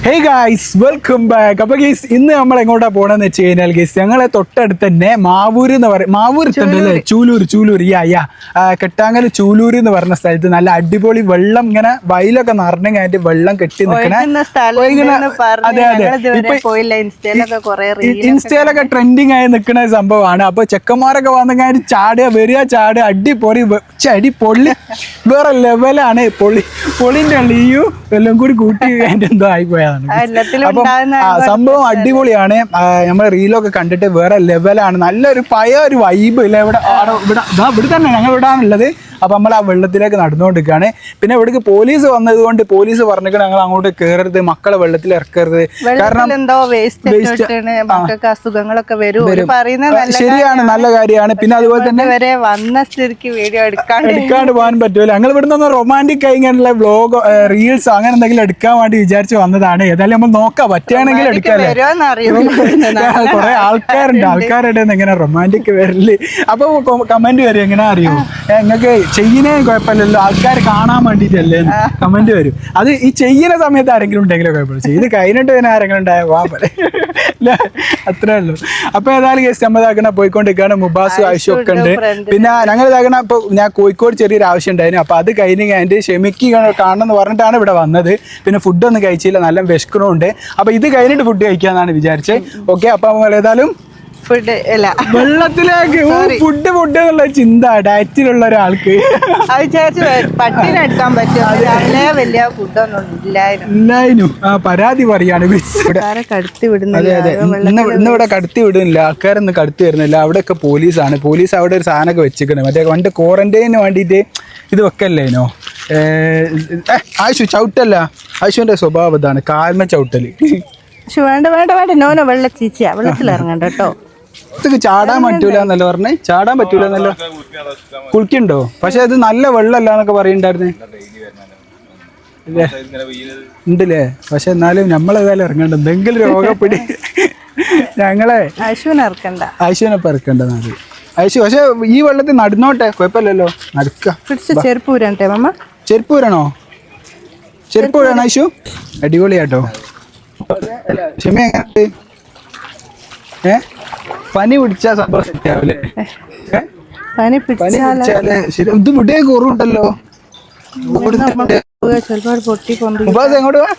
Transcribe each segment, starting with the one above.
ഹേ guys welcome back അപ്പൊ guys ഇന്ന് നമ്മൾ എങ്ങോട്ടാ പോണെന്ന് വെച്ച് കഴിഞ്ഞാൽ ഗേസ് ഞങ്ങളെ തൊട്ടടുത്ത് തന്നെ മാവൂർ എന്ന് പറയും. മാവൂർ അല്ലേ ചൂലൂർ ചൂലൂർ യാ യാ ആ, കെട്ടാങ്കൽ ചൂലൂർ എന്ന് പറഞ്ഞ സ്ഥലത്ത് നല്ല അടിപൊളി വെള്ളം ഇങ്ങനെ വയലൊക്കെ നിറഞ്ഞു കഴിഞ്ഞിട്ട് വെള്ളം കെട്ടി നിൽക്കണ ഇൻസ്റ്റയിലൊക്കെ ട്രെൻഡിങ് ആയി നിൽക്കുന്ന സംഭവമാണ്. അപ്പൊ ചെക്കന്മാരൊക്കെ വന്നെങ്കിൽ ചാടുക വരിക ചാടുക. അടിപൊളി അടി പൊള്ളി വേറെ ലെവലാണ് പൊളി പൊളിന്റെ അള്ളിയും എല്ലാം കൂടി കൂട്ടി എന്തോ ആയിപ്പോയതാണ് സംഭവം അടിപൊളിയാണ്. നമ്മൾ റീലൊക്കെ കണ്ടിട്ട് വേറെ ലെവലാണ് നല്ലൊരു പഴയ ഒരു വൈബ് ഇല്ല ഇവിടെ ഇവിടെ ഇവിടെ തന്നെ ഞങ്ങൾ ഇവിടെ ആണുള്ളത്. അപ്പൊ നമ്മൾ ആ വെള്ളത്തിലേക്ക് നടന്നുകൊണ്ടിരിക്കുകയാണ്. പിന്നെ ഇവിടേക്ക് പോലീസ് വന്നത് കൊണ്ട് പോലീസ് പറഞ്ഞിട്ട് ഞങ്ങൾ അങ്ങോട്ട് കയറരുത് മക്കളെ വെള്ളത്തിൽ ഇറക്കരുത്. കാരണം എന്തോ വേസ്റ്റ് അസുഖങ്ങളൊക്കെ വരും. ശരിയാണ് നല്ല കാര്യമാണ്. പിന്നെ അതുപോലെ തന്നെ വരെ വന്ന സ്ഥിതിക്ക് വീഡിയോ എടുക്കാണ്ട് പോകാൻ പറ്റൂല. ഞങ്ങൾ ഇവിടെ നിന്ന് റൊമാന്റിക് ആയി ഇങ്ങനെയുള്ള വ്ലോഗ് റീൽസ് അങ്ങനെ എന്തെങ്കിലും എടുക്കാൻ വേണ്ടി വിചാരിച്ച് വന്നതാണ്. ഏതായാലും നമ്മൾ നോക്കാം. പറ്റുകയാണെങ്കിൽ എടുക്കാല്ലേ കുറെ ആൾക്കാരുണ്ട്. ആൾക്കാരുടെ എങ്ങനെ റൊമാന്റിക് വരൽ. അപ്പൊ കമന്റ് വരും എങ്ങനെ അറിയോ? നിങ്ങൾക്ക് ചെയ്യുന്നേ കുഴപ്പമില്ലല്ലോ. ആൾക്കാർ കാണാൻ വേണ്ടിട്ടല്ലേ കമന്റ് വരും. അത് ഈ ചെയ്യുന്ന സമയത്ത് ആരെങ്കിലും ഉണ്ടെങ്കിലോ കുഴപ്പമില്ല ചെയ്ത് കഴിഞ്ഞിട്ട് പിന്നെ ആരെങ്കിലും ഉണ്ടായ പോലെ. അത്രേ ഉള്ളൂ. അപ്പൊ ഏതായാലും കേസ് നമ്മൾ ഇതാക്കണ പോയിക്കൊണ്ടിരിക്കുകയാണ്. മുബാസ് ആവശ്യം ഒക്കെ ഉണ്ട് പിന്നെ ഞങ്ങൾ ഇതാക്കണ ഇപ്പൊ ഞാൻ കോഴിക്കോട് ചെറിയൊരു ആവശ്യം ഉണ്ടായിരുന്നു അപ്പൊ അത് കഴിഞ്ഞ് കഴിഞ്ഞിട്ട് ക്ഷമിക്ക് കാണണം എന്ന് പറഞ്ഞിട്ടാണ് ഇവിടെ വന്നത്. പിന്നെ ഫുഡൊന്നും കഴിച്ചില്ല. നല്ല വിശക്കണമുണ്ട് അപ്പൊ ഇത് കഴിഞ്ഞിട്ട് ഫുഡ് കഴിക്കാന്നാണ് വിചാരിച്ചത് ഓക്കെ അപ്പൊ ഏതായാലും ഫുഡ് അല്ല. വെള്ളത്തിലേക്ക് ഫുഡ് ഫുഡ് എന്നുള്ള ചിന്ത ഡയറ്റിലുള്ള ഒരാൾക്ക്. അത് വിചാരിച്ച് പട്ടിന് എടുക്കാൻ പറ്റും രാവിലെ വലിയ ഫുഡൊന്നും ഇല്ലായിരുന്നു. ആ പരാതി പറയാണ് കടത്തി അതെ വിടുന്നില്ല അതെ ഇന്ന് ഇന്ന് ഇവിടെ കടത്തി വിടുന്നില്ല. ആൾക്കാരൊന്നും കടത്തി വരുന്നില്ല. അവിടെയൊക്കെ പോലീസാണ്. പോലീസ് അവിടെ ഒരു സാധനമൊക്കെ വെച്ചിരിക്കണേ. മറ്റേ പണ്ട് ക്വാറന്റൈനിന് വേണ്ടിയിട്ട് ഇത് വെക്കല്ലേനോ ആശു ചവിട്ടല്ല. ആശുവിന്റെ സ്വഭാവം ഇതാണ്. കാൽമ ചവിട്ടൽ. വേണ്ട വേണ്ട വേണ്ട. നോനോ വെള്ള ചീച്ചിയാ. വെള്ളത്തിൽ ഇറങ്ങണ്ട കേട്ടോ. ഇതൊക്കെ ചാടാൻ പറ്റൂല എന്നല്ല പറഞ്ഞേ? ചാടാൻ പറ്റൂല എന്നല്ല കുളിക്കണ്ടോ പക്ഷെ അത് നല്ല വെള്ളമല്ല എന്നൊക്കെ പറയുണ്ടായിരുന്നേ? ഉണ്ടല്ലേ? പക്ഷെ എന്നാലും നമ്മളേതായാലും ഇറങ്ങണ്ട. എന്തെങ്കിലും രോഗപ്പെടി. ഞങ്ങളെ അശുവിനെ ഇറക്കണ്ട. നാല് അശു പക്ഷെ ഈ വെള്ളത്തിൽ നടന്നോട്ടെ? കുഴപ്പമില്ലല്ലോ. നടക്ക. ചെരുപ്പ് ഊരണ്ടേ മമ്മ ചെരുപ്പ് വരണോ അശു അടിപൊളിയാട്ടോ. ക്ഷമ എങ്ങനെ ഏ? പനി പിടിച്ചാ സംഭവം ഏ? പനി പിടിച്ചാലേ ഇത് ഇവിടെ കുറവുണ്ടല്ലോ എങ്ങോട്ട് വാ?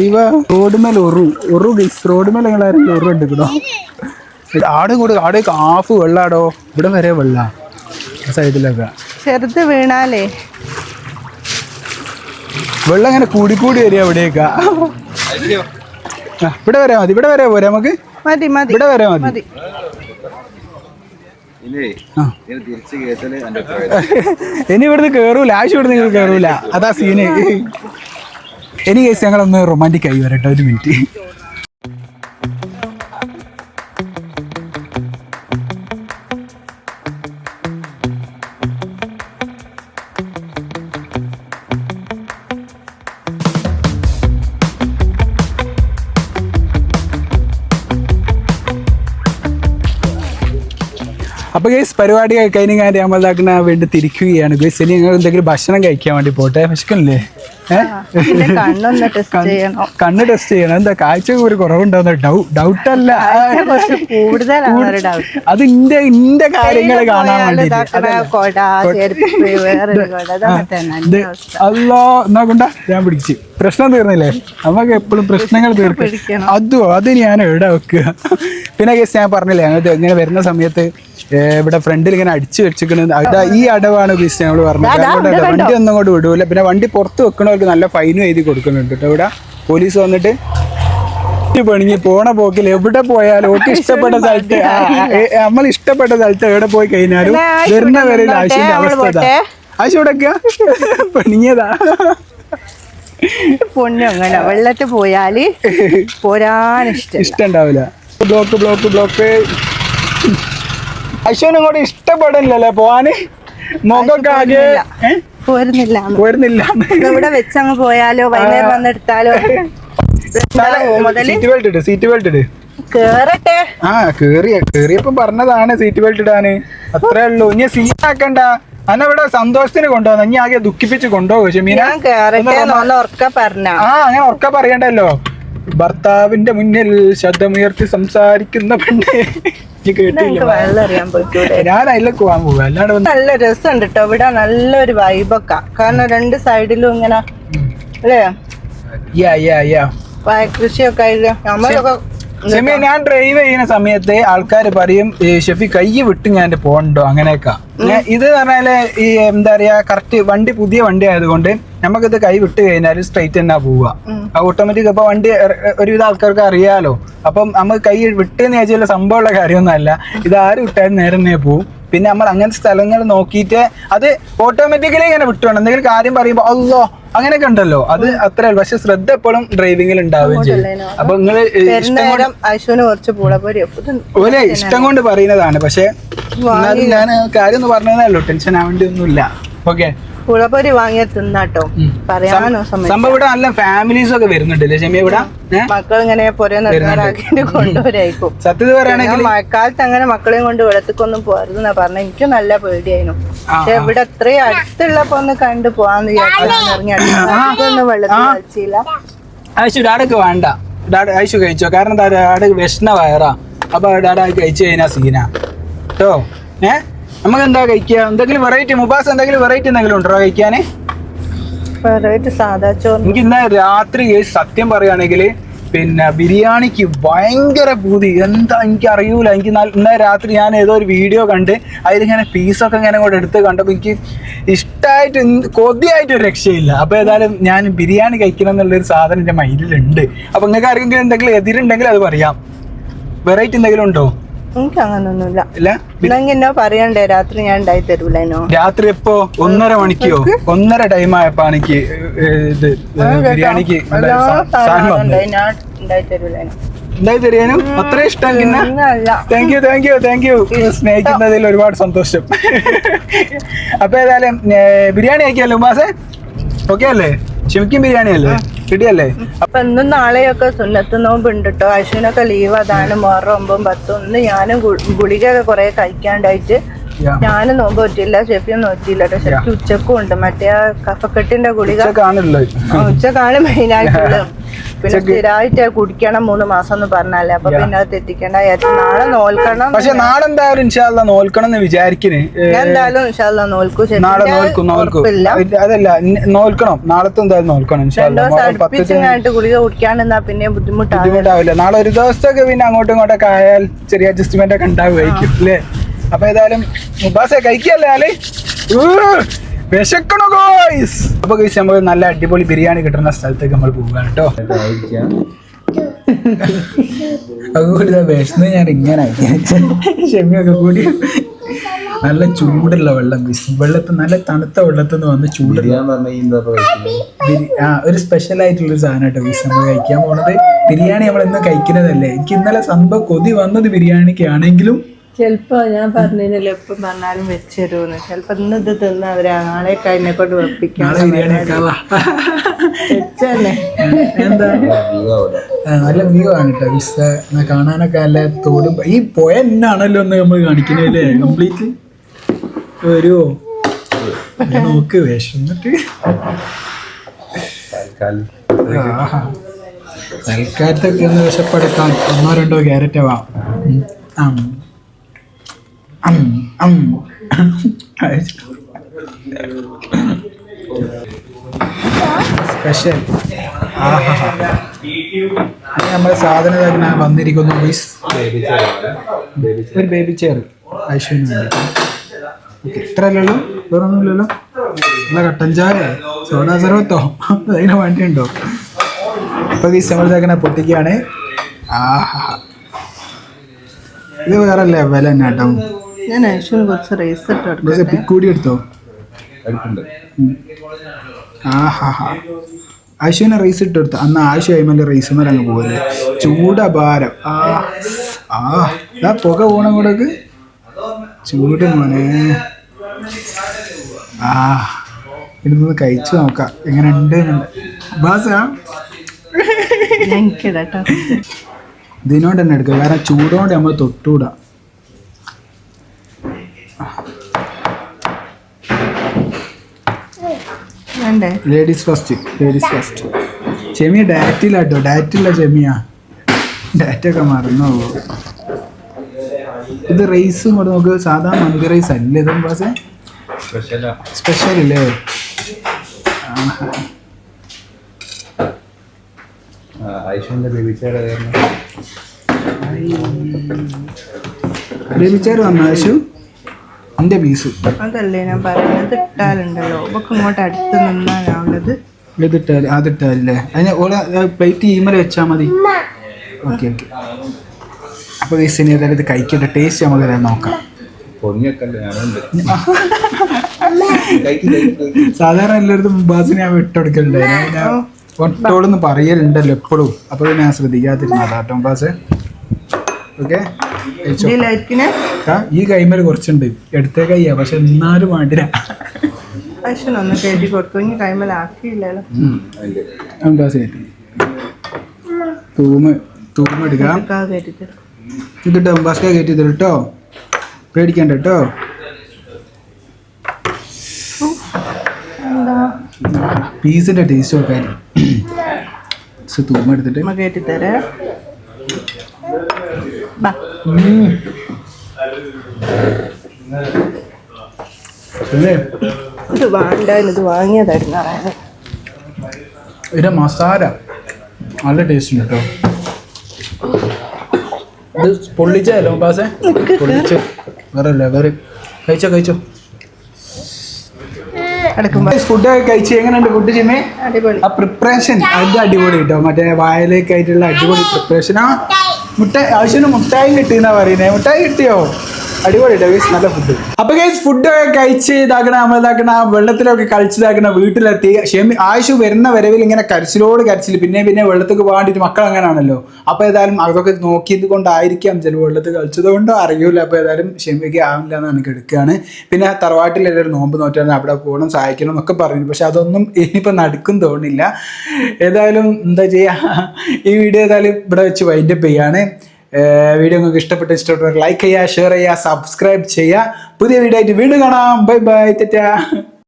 ഇവ റോഡുമേൽ ഒറു ഒറു ഗൈസ് റോഡ്മേൽ നിങ്ങൾ ആരെങ്കിലും ഒറു എടുക്കണോ ആട് കൂടെ ആട് കാഫ് വെള്ളാടോ? ഇവിടെ വരെ വെള്ള സൈഡിലൊക്കെ. ചെറുത് വീണാലേ. വെള്ളം അങ്ങനെ കൂടി കൂടി വരിക ഇവിടേക്കാ. ആ, ഇവിടെ വരെ മതി ഇവിടെ വരെ പോരെ നമുക്ക്? മതി മതി. ഇവിടെ വരെ മതി. ഇനി ഇവിടുന്ന് കേറൂല ആവശ്യം ഇവിടുന്ന് നിങ്ങൾ കേറൂല. അതാ സീന് ഇനി കേസ് ഞങ്ങളൊന്ന് റൊമാന്റിക് ആയി വരട്ടെ ഒരു മിനിറ്റ് അപ്പൊ ഗൈസ് പരിപാടി കഴിഞ്ഞ കാര്യം നമ്മൾ ഇതാക്കുന്ന വേണ്ടി തിരിക്കുകയാണ്. ഗൈസ് ഇനി ഞങ്ങൾ എന്തെങ്കിലും ഭക്ഷണം കഴിക്കാൻ വേണ്ടി പോട്ടെ? വിശക്കണില്ലേ? കണ്ണ് ടെസ്റ്റ് ചെയ്യണം. എന്താ കാഴ്ച ഒരു കുറവുണ്ടാവുന്ന ഡൗട്ട് അല്ല. അത് ഇന്റെ ഇന്റെ കാര്യങ്ങൾ കാണാൻ വേണ്ടി അല്ലോ എന്നാ കൊണ്ടാ? ഞാൻ പിടിച്ച്. പ്രശ്നം തീർന്നില്ലേ? നമുക്ക് എപ്പോഴും പ്രശ്നങ്ങൾ തീർക്കും. അതോ അത് ഞാൻ എവിടെ വെക്കുക? പിന്നെ കേസ് ഞാൻ പറഞ്ഞില്ലേ ഞങ്ങൾ ഇങ്ങനെ വരുന്ന സമയത്ത് ഇവിടെ ഫ്രണ്ടിൽ ഇങ്ങനെ അടിച്ചു വെച്ചിരിക്കുന്നത് അതാ ഈ അടവാണ് ഗസ് ഞങ്ങൾ പറഞ്ഞത്. വണ്ടി ഒന്നും കൊണ്ട് വിടൂല. പിന്നെ വണ്ടി പുറത്ത് വെക്കണവർക്ക് നല്ല ഫൈനും എഴുതി കൊടുക്കുന്നുണ്ട് കേട്ടോ ഇവിടെ പോലീസ് വന്നിട്ട് പണിഞ്ഞ് പോണ പോക്കിൽ എവിടെ പോയാലും ഒക്കെ ഇഷ്ടപ്പെട്ട സ്ഥലത്ത് നമ്മൾ ഇഷ്ടപ്പെട്ട സ്ഥലത്ത് എവിടെ പോയി കഴിഞ്ഞാലും ആശു വരെ ആശുവിന്റെ അവസ്ഥ. ആശുവിടൊക്കെ പണിഞ്ഞതാ. പൊന്നു അങ്ങനെ. വെള്ളത്തിൽ പോയാൽ പോരാൻ ഇഷ്ടം ഇഷ്ടണ്ടാവില്ല. Block block block. അശ്വനും കൂടെ ഇഷ്ടപ്പെടില്ലല്ലേ പോവാന്? മുഖമൊക്കെ ആകെ? പോരുന്നില്ല. പോരുന്നില്ല. ഇവിടെ വെച്ചങ്ങ് പോയാലോ വൈകുന്നേരം വന്നെടുത്താലോ? സീറ്റ് ബെൽറ്റ് ഇട് സീറ്റ് ബെൽറ്റ് ഇട്. കേറട്ടെ. ആ കേറിയ കേറിയപ്പോ പറഞ്ഞതാണ് സീറ്റ് ബെൽറ്റ് ഇടാന്. അത്രേ ഉള്ളൂ. ഇനി സീറ്റ് ആക്കണ്ട. അന്നെ ഇവിടെ സന്തോഷത്തിന് കൊണ്ടുവന്ന. ഇനി ആകെ ദുഃഖിപ്പിച്ച് കൊണ്ടുപോകും ഷെമീന ആ അങ്ങനെ ഉറക്ക പറയണ്ടല്ലോ. ഭർത്താവിന്റെ മുന്നിൽ ശബ്ദമുയർത്തി സംസാരിക്കുന്ന പെണ്ണ്. ഞാൻ അതിലേക്ക് പോകാൻ പോകും അല്ലാണ്ട് നല്ല രസമുണ്ട് കേട്ടോ ഇവിടെ നല്ലൊരു വൈബൊക്കെ കാരണം രണ്ട് സൈഡിലും ഇങ്ങനെ അല്ലേ? യാ യാ യാ വായ കൃഷിയൊക്കെ ആയില്ലേ? നമ്മളൊക്കെ ഷെമി ഞാൻ ഡ്രൈവ് ചെയ്യുന്ന സമയത്ത് ആൾക്കാർ പറയും "ഏ, ഷെഫി കൈ വിട്ട് ഞാൻ പോകണ്ടോ അങ്ങനെയൊക്കെ. ഇത് പറഞ്ഞാൽ ഈ എന്താ പറയാ കറക്റ്റ് വണ്ടി പുതിയ വണ്ടി ആയതുകൊണ്ട് നമുക്കിത് കൈ വിട്ട് കഴിഞ്ഞാൽ സ്ട്രൈറ്റ് തന്നെ പോവുക. ഓട്ടോമാറ്റിക് ഇപ്പൊ വണ്ടി ഒരുവിധ ആൾക്കാർക്ക് അറിയാലോ. അപ്പം നമുക്ക് കൈ വിട്ടെന്ന് ചോദിച്ചാൽ സംഭവമുള്ള കാര്യമൊന്നുമല്ല. ഇത് ആര് വിട്ടാലും നേരെ തന്നെ പോവും. പിന്നെ നമ്മൾ അങ്ങനത്തെ സ്ഥലങ്ങൾ നോക്കിയിട്ട് അത് ഓട്ടോമാറ്റിക്കലി ഇങ്ങനെ വിട്ടുവേണം എന്തെങ്കിലും കാര്യം പറയുമ്പോൾ അല്ലോ അങ്ങനെയൊക്കെ ഉണ്ടല്ലോ. അത് അത്രേ പക്ഷെ ശ്രദ്ധ എപ്പോഴും ഡ്രൈവിംഗിൽ ഉണ്ടാവുകയും ചെയ്യും. അപ്പൊ നിങ്ങൾ ഓലെ ഇഷ്ടം കൊണ്ട് പറയുന്നതാണ്. പക്ഷെ എന്നാലും ഞാൻ കാര്യം ഒന്ന് പറഞ്ഞതല്ലോ ടെൻഷൻ ആവേണ്ടി ഒന്നുമില്ല ഓക്കെ? പൂളപ്പൊരി വാങ്ങിയ തിന്നാട്ടോ. പറയാനോ സംഭവം ഇവിടെ നല്ല ഫാമിലീസ് ഒക്കെ വരുന്നുണ്ടല്ലേ ഷെമി ഇവിടെ? ഏഹ് മക്കൾ ഇങ്ങനെ പുര നിർത്താറാക്കിട്ട് കൊണ്ടുവരായിരിക്കും. സത്യത്തിൽ പറയുകയാണെങ്കിൽ മഴക്കാലത്ത് അങ്ങനെ മക്കളെയും കൊണ്ട് വെള്ളത്തിക്കൊന്നും പോരുതെന്നാ പറഞ്ഞ എനിക്ക് നല്ല പേടിയായിരുന്നു. പക്ഷെ ഇവിടെ അത്രയും അടുത്തുള്ളപ്പോ ഒന്ന് കണ്ടു പോവാന്ന് വിചാരിച്ചു ഇറങ്ങി. അടുത്തൊന്നും വെള്ളത്തിൽ കളിച്ചില്ല ആയിഷു ഡാഡക്ക് വേണ്ട. ഡാഡ് ആയിഷു കഴിച്ചോ? കാരണം ഡാഡ് വിഷ്ണ വയറാ. അപ്പൊ ഡാഡ കഴിച്ചു കഴിഞ്ഞാ സീന. കേട്ടോ ഏ? നമുക്ക് എന്താ കഴിക്കുക? എന്തെങ്കിലും വെറൈറ്റി മുബാസ് എന്തെങ്കിലും വെറൈറ്റി എന്തെങ്കിലും ഉണ്ടോ കഴിക്കാന് വെറൈറ്റി സാധാ ചോറ് എനിക്ക് ഇന്ന് രാത്രി സത്യം പറയുകയാണെങ്കിൽ പിന്നെ ബിരിയാണിക്ക് ഭയങ്കര പൂതി. എന്താ എനിക്ക് അറിയൂല. എനിക്ക് ഇന്ന ഇന്നലെ രാത്രി ഞാൻ ഏതോ ഒരു വീഡിയോ കണ്ട് അതിലിങ്ങനെ പീസൊക്കെ ഇങ്ങനെ കൂടെ എടുത്ത് കണ്ടപ്പോൾ എനിക്ക് ഇഷ്ടമായിട്ട് കൊതിയായിട്ട് ഒരു രക്ഷയില്ല. അപ്പോൾ ഏതായാലും ഞാൻ ബിരിയാണി കഴിക്കണം എന്നുള്ളൊരു സാധനം എന്റെ മൈൻഡിലുണ്ട് അപ്പോൾ നിങ്ങൾക്ക് ആർക്കെങ്കിലും എന്തെങ്കിലും എതിരുണ്ടെങ്കിൽ അത് പറയാം. വെറൈറ്റി എന്തെങ്കിലും ഉണ്ടോ? എനിക്ക് അങ്ങനൊന്നുമില്ല പറയണ്ടേ? രാത്രി ഞാൻ ഉണ്ടായി തരൂലോ രാത്രി എപ്പോ? ഒന്നര മണിക്കോ? ഒന്നര ടൈം ആയപ്പോ എനിക്ക് ഇത് ബിരിയാണിക്ക് ഉണ്ടായി അത്ര ഇഷ്ടം thank you thank you thank you സ്നേഹിക്കുന്നതിൽ ഒരുപാട് സന്തോഷം. അപ്പൊ ഏതായാലും ബിരിയാണി ആക്കിയല്ലോ ഉമാസെ ഓക്കെ അല്ലേ? ക്ഷമിക്കും ബിരിയാണി അല്ലേ റെഡിയല്ലേ അപ്പൊ ഇന്നും നാളെയൊക്കെ സുന്നത്ത് നോമ്പ് ഉണ്ട് കേട്ടോ അശ്വിനൊക്കെ ലീവ് അതാണ്. മുഹറം ഒമ്പതും പത്തും. ഇന്ന് ഞാനും ഗുളിക ഗുളികയൊക്കെ കുറെ കഴിക്കാണ്ടായിട്ട്. ഞാനും നോമ്പ് പറ്റില്ല ഷെഫിയും നോറ്റില്ല കേട്ടോ ഷെഫി ഉച്ചക്കും ഉണ്ട്. മറ്റേ ആ കഫക്കെട്ടിന്റെ ഗുളിക ഉച്ചക്കാണ് മെയിൻ ആയിട്ടുള്ളത് പിന്നെ സ്ഥിരമായിട്ട് കുടിക്കണം മൂന്ന് മാസം എന്ന് പറഞ്ഞാലേ. അപ്പൊ പിന്നെ അത് തെറ്റിക്കണ്ട നാളെ നോൽക്കണം പക്ഷെ നാളെ എന്തായാലും ഇൻഷാല്ല നോൽക്കണം എന്ന് വിചാരിക്കണേ. എന്തായാലും ഇൻഷാല്ലാ നോൽക്കൂ നാളെ നോൽക്കും നോൽക്കും. അതല്ല നോൽക്കണം. നാളത്തെ എന്തായാലും നോൽക്കണം അടുപ്പിച്ചിങ്ങായിട്ട് ഗുളിക കുടിക്കാണ്ടെന്നാ പിന്നെ ബുദ്ധിമുട്ടാണ് ബുദ്ധിമുട്ടാവില്ല. നാളെ ഒരു ദിവസത്തൊക്കെ പിന്നെ അങ്ങോട്ടും ഇങ്ങോട്ടൊക്കെ ആയാൽ ചെറിയ അഡ്ജസ്റ്റ്മെന്റ് ഒക്കെ ഉണ്ടാവുമായിരിക്കും അല്ലേ അപ്പൊ ഏതായാലും മുബാസെ കഴിക്കല്ലേ വിശക്കണു ഗോയ്സ് അപ്പൊ ഗൈസ് നമ്മൾ നല്ല അടിപൊളി ബിരിയാണി കിട്ടുന്ന സ്ഥലത്തേക്ക് നമ്മൾ പോവുകയാണ് കേട്ടോ. അതുകൊണ്ട് വിശന്ന് ഞാൻ ഇങ്ങനെ ക്ഷമയൊക്കെ കൂടി. നല്ല ചൂടുള്ള വെള്ളം ഗൈസ് വെള്ളത്തിൽ നല്ല തണുത്ത വെള്ളത്തിൽ നിന്ന് വന്ന് ചൂട് ആ ഒരു സ്പെഷ്യൽ ആയിട്ടുള്ള ഒരു സാധനം കേട്ടോ ഗൈസ് നമ്മൾ കഴിക്കാൻ പോണത്. ബിരിയാണി നമ്മൾ ഇന്ന് കഴിക്കുന്നതല്ലേ? എനിക്ക് ഇന്നലെ സംഭവം കൊതി വന്നത് ബിരിയാണിക്ക് ചെലപ്പോ ഞാൻ പറഞ്ഞില്ലല്ലോ എപ്പം പറഞ്ഞാലും വെച്ച് തരുമെന്ന് ചെലപ്പോ ഇന്ന് ഇത് തിന്ന് അവർ നാളെ കഴിഞ്ഞെ കൊണ്ട് വെപ്പിക്കാം. ആ, നല്ല വ്യൂ ആണ് കേട്ടോ. വിസ കാണാനൊക്കെ നല്ല തോടും. ഈ പോയ എന്നാണല്ലോ ഒന്ന് നമ്മൾ കാണിക്കണല്ലേ കംപ്ലീറ്റ് വരുമോ നോക്ക് വേഷം. തൽക്കാലത്തൊക്കെ ഒന്ന് വിശപ്പെടുക്കാൻ ഒന്നോ രണ്ടോ ക്യാരറ്റ് വാ. ഉം. സ്പെഷ്യൽ നമ്മുടെ സാധനം തന്നെ വന്നിരിക്കുന്നു മീസ്. ഒരു ബേബി ചെയർ ഐശ്വര്യ വേണ്ടി ഇത്ര അല്ലല്ലോ വേറെ ഒന്നുമില്ലല്ലോ എന്നാ കട്ടൻ ചായ സോഡാ സർവത്തോ അതിന് വണ്ടിയുണ്ടോ? ഇപ്പൊ ഈ സമയത്തേക്കനെ പൊട്ടിക്കുകയാണ്. ആഹാ. ഇത് വേറെ ലെവൽ തന്നെ കേട്ടോ. ഞാൻ ആക്ച്വലി കുറച്ച് റേസ് ഇട്ട് പിക്കൂടി എടുത്തോ? ആശുവിനെ റേസ് ഇട്ട് കൊടുത്തു അന്ന് ആശു കഴിയുമ്പോൾ റേസ് മേലെ അങ്ങ് പോകല്ലേ ചൂടഭാരം. ആ ആ. ഇതാ പുക പോണ കൂടെ ചൂട് മോനെ. ആ. ഇരുന്ന് കഴിച്ചു നോക്കാം. എങ്ങനെ ഉണ്ട് ബാസാ? ഇതിനോട് തന്നെ എടുക്കുക കാരണം ചൂടോടെ നമ്മൾ തൊട്ടുകൂടാ വേണ്ടേ ലേഡീസ് ഫസ്റ്റ് ലേഡീസ് ഫസ്റ്റ് ചെമി ഡാറ്റിലാട്ടോ ഡാറ്റില്ല ചെമിയ. ഡാറ്റൊക്കെ മറന്നു പോകും ഇത് റൈസും കൂടെ നമുക്ക് സാധാ മന്തി റൈസ് അല്ലേ ഇതും പക്ഷേ സ്പെഷ്യലാ സ്പെഷ്യൽ അല്ലേ ബേബിച്ചാർ വന്നു ആശു എന്റെ പീസ് അതല്ലേ ഞാൻ പറയുന്നത്? ഇട്ടാലുണ്ടല്ലോ. ഇവക്ക് ഇങ്ങോട്ട് അടുത്ത് നിന്നാലാവുള്ളത് ഇതിട്ടാൽ അതിട്ടാലല്ലേ അതിന് ഓളെ പ്ലേറ്റ് ഈമല വെച്ചാൽ മതി. ഓക്കെ ഓക്കെ അപ്പോൾ ഈ സിനി ഏതായാലും ഇത് കഴിക്കട്ടെ. ടേസ്റ്റ് നമുക്ക് ഏതായാലും നോക്കാം. സാധാരണ എല്ലായിടത്തും മുബാസിന് ഞാൻ വിട്ടെടുക്കലുണ്ടായിരുന്നു ഒട്ടോളെന്ന് പറയലുണ്ടല്ലോ എപ്പോഴും. അപ്പോൾ ഞാൻ ശ്രദ്ധിക്കാതിരുന്നു അതാട്ടോ മുബാസ് ഓക്കെ. ഈ കൈമേൽ കുറച്ചുണ്ട്. എടുത്തേ കയ്യാ പക്ഷെ എന്നാലും വേണ്ടില്ല. കയറ്റി കൊടുത്തു ഇനി തൂമ് തൂമ് കയറ്റി തരും. കേട്ടോ പേടിക്കണ്ട കേട്ടോ പീസിന്റെ ടേസ്റ്റ് നോക്കാൻ തൂമ എടുത്തിട്ട്. കയറ്റി തരേ. ബാ. ഇത് വേണ്ട ഇത് വാങ്ങിയതായിരുന്നു അറിയാതെ ഇതിന്റെ മസാല. നല്ല ടേസ്റ്റ് ഉണ്ട് കേട്ടോ. ഇത് പൊള്ളിച്ചല്ലോ പാസേ പൊള്ളിച്ച്. വേറെ വേറെ. കഴിച്ചോ കഴിച്ചോ. ഫുഡൊക്കെ കഴിച്ച് എങ്ങനെയുണ്ട് ഫുഡ് അടിപൊളി. ആ പ്രിപ്പറേഷൻ അത് അടിപൊളി കേട്ടോ. മറ്റേ വായലേക്കായിട്ടുള്ള അടിപൊളി അടിപൊളി പ്രിപ്പറേഷനാ മുട്ടായി ആവശ്യത്തിന് മുട്ടായി കിട്ടിയെന്നാ പറയുന്നത് മുട്ടായി കിട്ടിയോ? അടിപൊളി ഗൈസ് നല്ല ഫുഡ് അപ്പൊ ഗൈസ് ഫുഡൊക്കെ കഴിച്ച് ഇതാക്കണ നമ്മൾ ഇതാക്കണ വെള്ളത്തിലൊക്കെ കളിച്ചതാക്കണ വീട്ടിലെത്തി. ഷെമി ആയുഷ് വരുന്ന വരവിൽ ഇങ്ങനെ കരച്ചിലോട് കരച്ചിൽ പിന്നെ പിന്നെ വെള്ളത്തേക്ക് പോകാണ്ടിട്ട് മക്കൾ അങ്ങനെയാണല്ലോ. അപ്പൊ ഏതായാലും അതൊക്കെ നോക്കിയത് കൊണ്ടായിരിക്കാം ചില വെള്ളത്തിൽ കളിച്ചത് കൊണ്ടോ അറിയൂല. അപ്പൊ ഏതായാലും ഷെമിക്ക് ആവില്ല എന്ന് എനിക്ക് എടുക്കുകയാണ്. പിന്നെ തറവാട്ടിൽ എല്ലാവരും നോമ്പ് നോറ്റാണ്. അവിടെ പോകണം സഹായിക്കണം എന്നൊക്കെ പറഞ്ഞു പക്ഷെ അതൊന്നും ഇനിയിപ്പോൾ നടക്കും തോന്നില്ല ഏതായാലും എന്താ ചെയ്യുക ഈ വീഡിയോ ഏതായാലും ഇവിടെ വെച്ച് വൈൻഡപ്പ് ചെയ്യാണ്. വീഡിയോ നിങ്ങൾക്ക് ഇഷ്ടപ്പെട്ട ഇഷ്ടപ്പെട്ടവർ ലൈക്ക് ചെയ്യുക ഷെയർ ചെയ്യുക സബ്സ്ക്രൈബ് ചെയ്യുക. പുതിയ വീഡിയോ ആയിട്ട് വീണ്ടും കാണാം. Bye bye tata.